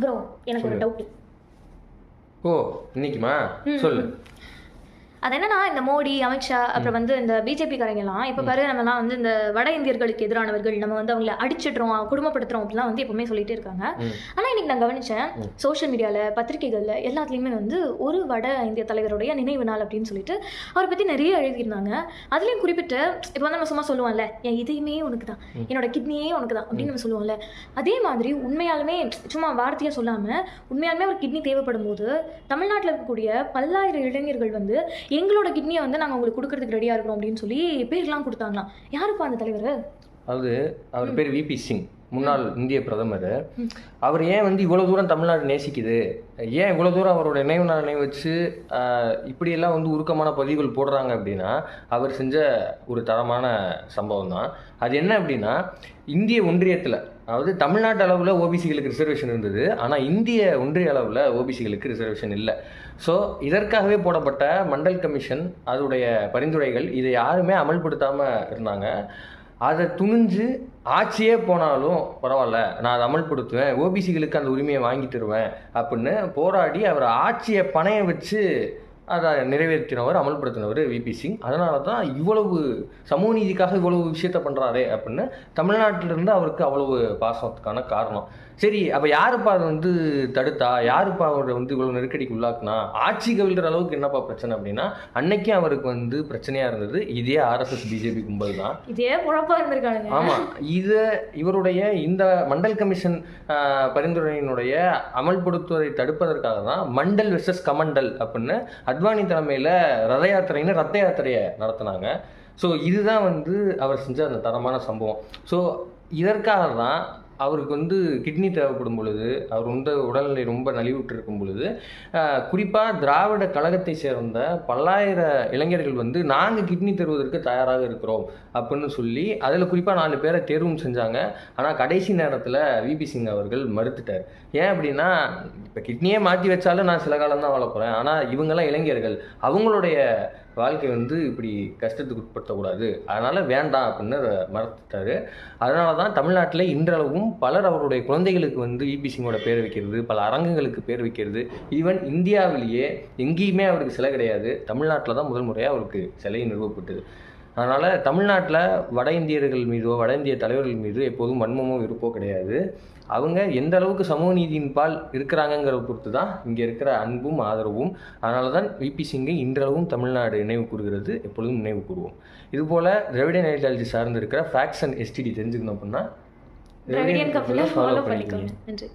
Bro எனக்கு ஒரு doubt ஓ இன்னைக்குமா? சொல்லு. அது என்னன்னா இந்த மோடி அமித்ஷா அப்புறம் வந்து இந்த பிஜேபி காரங்கெல்லாம் இப்போ பாரு நம்மலாம் வந்து இந்த வட இந்தியர்களுக்கு எதிரானவர்கள் நம்ம வந்து அவங்கள அடிச்சிடுறோம் குடும்பப்படுத்துறோம் அப்படிலாம் வந்து எப்பவுமே சொல்லிட்டே இருக்காங்க. ம். ஆனா இன்னைக்கு நான் கவனிச்சேன் சோஷியல் மீடியால பத்திரிகைகள்ல எல்லாத்துலயுமே வந்து ஒரு வட இந்திய தலைவருடைய நினைவு நாள் அப்படின்னு சொல்லிட்டு அவரை பத்தி நிறைய எழுதியிருந்தாங்க. அதுலயும் குறிப்பிட்டு இப்போ வந்து நம்ம சும்மா சொல்லுவோம்ல என் இதயமே உனக்கு தான் என்னோட கிட்னியே உனக்கு தான் அப்படின்னு நம்ம சொல்லுவோம்ல. அதே மாதிரி உண்மையாலுமே சும்மா வார்த்தையா சொல்லாம உண்மையாலுமே ஒரு கிட்னி தேவைப்படும் போது தமிழ்நாட்டில் இருக்கக்கூடிய பல்லாயிரம் இளைஞர்கள் வந்து எங்களோட கிட்னியை வந்து நாங்கள் உங்களுக்கு கொடுக்கறதுக்கு ரெடியாக இருக்கிறோம் அப்படின்னு சொல்லி பேர்லாம் கொடுத்தாங்களாம். யாருப்பா அந்த தலைவர்? அதாவது அவர் பேர் விபி சிங் முன்னாள் இந்திய பிரதமர். அவர் ஏன் வந்து இவ்வளோ தூரம் தமிழ்நாடு நேசிக்குது? ஏன் இவ்வளோ தூரம் அவரோட நினைவு நாள் வச்சு இப்படியெல்லாம் வந்து உருக்கமான பதிவுகள் போடுறாங்க அப்படின்னா அவர் செஞ்ச ஒரு தரமான சம்பவம் தான் அது என்ன அப்படின்னா இந்திய ஒன்றியத்தில் அதாவது தமிழ்நாட்டு அளவில் ஓபிசிகளுக்கு ரிசர்வேஷன் இருந்தது ஆனால் இந்திய ஒன்றிய அளவில் ஓபிசிகளுக்கு ரிசர்வேஷன் இல்லை. ஸோ இதற்காகவே போடப்பட்ட மண்டல் கமிஷன் அதோடைய பரிந்துரைகள் இதை யாருமே அமல்படுத்தாமல் இருந்தாங்க. அதை துணிஞ்சு ஆட்சியே போனாலும் பரவாயில்ல நான் அதை அமல்படுத்துவேன் ஓபிசிகளுக்கு அந்த உரிமையை வாங்கி தருவேன் அப்படின்னு போராடி அவர் ஆட்சியை பணைய வச்சு அதை நிறைவேற்றினவர் அமல்படுத்தினவர் விபி சிங் அதனால தான் இவ்வளவு சமூக நீதிக்காக இவ்வளவு விஷயத்த பண்ணுறாரே அப்படின்னு தமிழ்நாட்டிலிருந்து அவருக்கு அவ்வளவு பாசத்துக்கான காரணம். சரி அப்போ யாருப்பா அதை வந்து தடுத்தா? யாருப்பா அவரை வந்து இவ்வளோ நெருக்கடிக்கு உள்ளாக்குனா? ஆட்சி கவிழ்கிற அளவுக்கு என்னப்பா பிரச்சனை அப்படின்னா அன்னைக்கும் அவருக்கு வந்து பிரச்சனையாக இருந்தது இதே ஆர்எஸ்எஸ் பிஜேபி கும்பல் தான். இதே குழப்பா இருந்திருக்கானுங்க ஆமாம் இது இவருடைய இந்த மண்டல் கமிஷன் பரிந்துரையினுடைய அமல்படுத்துவதை தடுப்பதற்காக தான் மண்டல் வெர்சஸ் கமண்டல் அப்படின்னு அத்வானி தலைமையில் ரத யாத்திரைன்னு ரத்த யாத்திரையை நடத்தினாங்க. ஸோ இதுதான் வந்து அவர் செஞ்ச அந்த தரமான சம்பவம். ஸோ இதற்காக தான் அவருக்கு வந்து கிட்னி தேவைப்படும் பொழுது அவர் வந்து உடல்நிலை ரொம்ப நலிவுற்று இருக்கும் பொழுது குறிப்பாக திராவிட கழகத்தை சேர்ந்த பல்லாயிர இளைஞர்கள் வந்து நாங்கள் கிட்னி தருவதற்கு தயாராக இருக்கிறோம் அப்படின்னு சொல்லி அதில் குறிப்பாக நாலு பேரை தேர்வும் செஞ்சாங்க. ஆனால் கடைசி நேரத்தில் விபி சிங் அவர்கள் மறுத்துட்டார். ஏன் அப்படின்னா இப்போ கிட்னியே மாற்றி வச்சாலும் நான் சில காலம் தான் வாழ ஆனால் இவங்கெல்லாம் இளைஞர்கள். அவங்களுடைய வாழ்க்கை வந்து இப்படி கஷ்டத்துக்கு உட்படுத்தக்கூடாது. அதனால் வேண்டாம் அப்படின்னு அதை மறுத்துட்டாரு அதனால தான் தமிழ்நாட்டில் இன்றளவும் பலர் அவருடைய குழந்தைகளுக்கு வந்து இபி சிங்கோட பேர் வைக்கிறது பல அரங்கங்களுக்கு பேர் வைக்கிறது. ஈவன் இந்தியாவிலேயே எங்கேயுமே அவருக்கு சிலை கிடையாது. தமிழ்நாட்டில் தான் முதல் முறையாக அவருக்கு சிலை நிறுவப்பட்டது. அதனால் தமிழ்நாட்டில் வட இந்தியர்கள் மீதோ வட இந்திய தலைவர்கள் மீது எப்போதும் வன்மமோ விருப்போ கிடையாது. அவங்க எந்த அளவுக்கு சமூக நீதியின் பால் இருக்கிறாங்கங்கிறத பொறுத்து தான் இங்கே இருக்கிற அன்பும் ஆதரவும் அதனால தான் விபி சிங்கை இன்றளவும் தமிழ்நாடு நினைவு கூறுகிறது எப்பொழுதும் நினைவு கூறுவோம். இதுபோல் திராவிட ஐடியாலஜி சார்ந்து இருக்கிற ஃபேக்ஸ் அண்ட் எஸ்டிடி தெரிஞ்சுக்கணும் அப்படின்னா திராவிடியன் ஃபாலோ பண்ணிக்கோங்க. நன்றி.